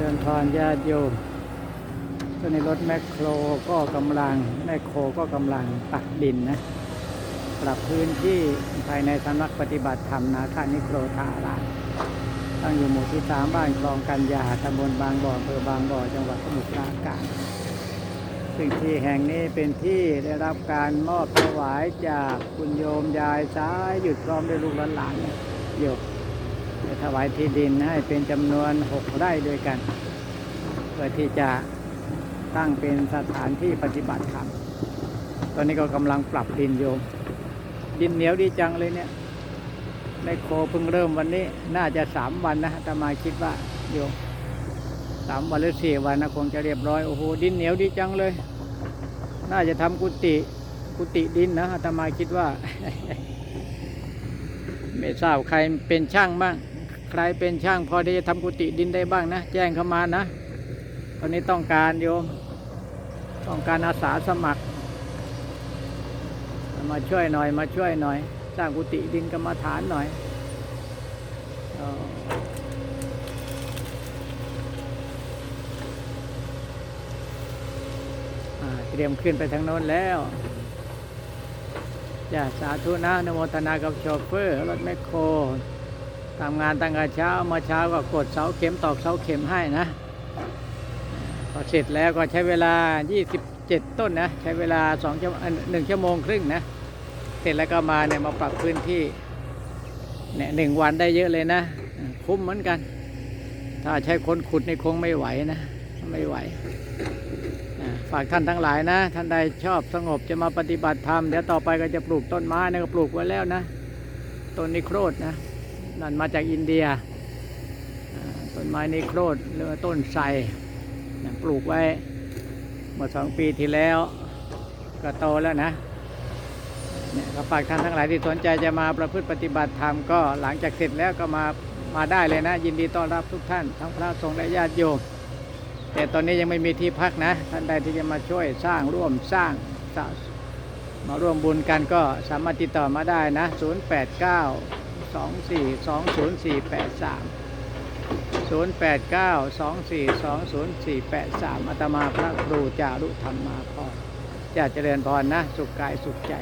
เรือนพรญาติโยมก็ในรถแมคโครก็กำลังแมคโครก็กำลังตักดินนะปรับพื้นที่ภายในสำนักปฏิบัติธรรมนาคานิโครธารามตั้งอยู่หมู่ที่สามบ้านคลองกัญญาตำบลบางบ่ออำเภอบางบ่อจังหวัดสมุทรปราการซึ่งที่แห่งนี้เป็นที่ได้รับการมอบถวายจากคุณโยมยายซ้ายหยุดพร้อมด้วยลูกหลานเนี่ยโยม ได้ถวายที่ดินให้เป็นจำนวนหกไร่ด้วยกัน เพื่อที่จะตั้งเป็นสถานที่ปฏิบัติธรรมตอนนี้ก็กำลังปรับดินโยม ดินเหนียวดีจังเลยเนี่ยไมโคเพิ่งเริ่มวันนี้ น่าจะสามวันนะตมาคิดว่าโยมสามวันหรือสี่วันนะคงจะเรียบร้อยโอ้โหดินเหนียวดีจังเลย น่าจะทำกุฏิกุฏิดินนะตมาคิดว่า ไม่ทราบใครเป็นช่างบ้าง ใครเป็นช่างพอที่จะทำกุฏิดินได้บ้างนะ แจ้งเข้ามานะ ตอนนี้ต้องการโยม ต้องการอาสาสมัคร มาช่วยหน่อยมาช่วยหน่อย สร้างกุฏิดินกรรมฐานหน่อยเตรียมขึ้นไปทางโน้นแล้วจ้าสาธุนะนโมทนากับโชเฟอร์รถแมคโคร ทำงานตั้งแต่เช้ามาเช้าก็กดเสาเข็มตอกเสาเข็มให้นะพอเสร็จแล้วก็ใช้เวลา 27 ต้นนะ ใช้เวลา2ชั่วหนึ่งชั่วโมงครึ่งนะ เสร็จแล้วก็มาเนี่ยมาปรับพื้นที่เนี่ยหนึ่งวันได้เยอะเลยนะ คุ้มเหมือนกัน ถ้าใช้คนขุดในคงไม่ไหวนะ ไม่ไหว ฝากท่านทั้งหลายนะ ท่านใดชอบสงบจะมาปฏิบัติธรรม เดี๋ยวต่อไปก็จะปลูกต้นไม้นะก็ปลูกไว้แล้วนะ ต้นนิโครดนะ นั่นมาจากอินเดียต้นไม้ในโครดหรือต้นไทรปลูกไว้เมื่อสองปีที่แล้วก็โตแล้วนะเนี่ยก็ฝากท่านทั้งหลายที่สนใจจะมาประพฤติปฏิบัติธรรมก็หลังจากเสร็จแล้วก็มามาได้เลยนะ ยินดีต้อนรับทุกท่าน ทั้งพระสงฆ์และญาติโยมแต่ตอนนี้ยังไม่มีที่พักนะ ท่านใดที่จะมาช่วยสร้างร่วมสร้างมาร่วมบุญกันก็สามารถติดต่อมาได้นะ 089 สองสี่สองศูนย์สี่แปดสามศูนย์แปดเก้าสองสี่สองศูนย์สี่แปดสามอาตมาพระครูจารุธรรมมาพรจะเจริญพรนะ สุขกายสุขใจ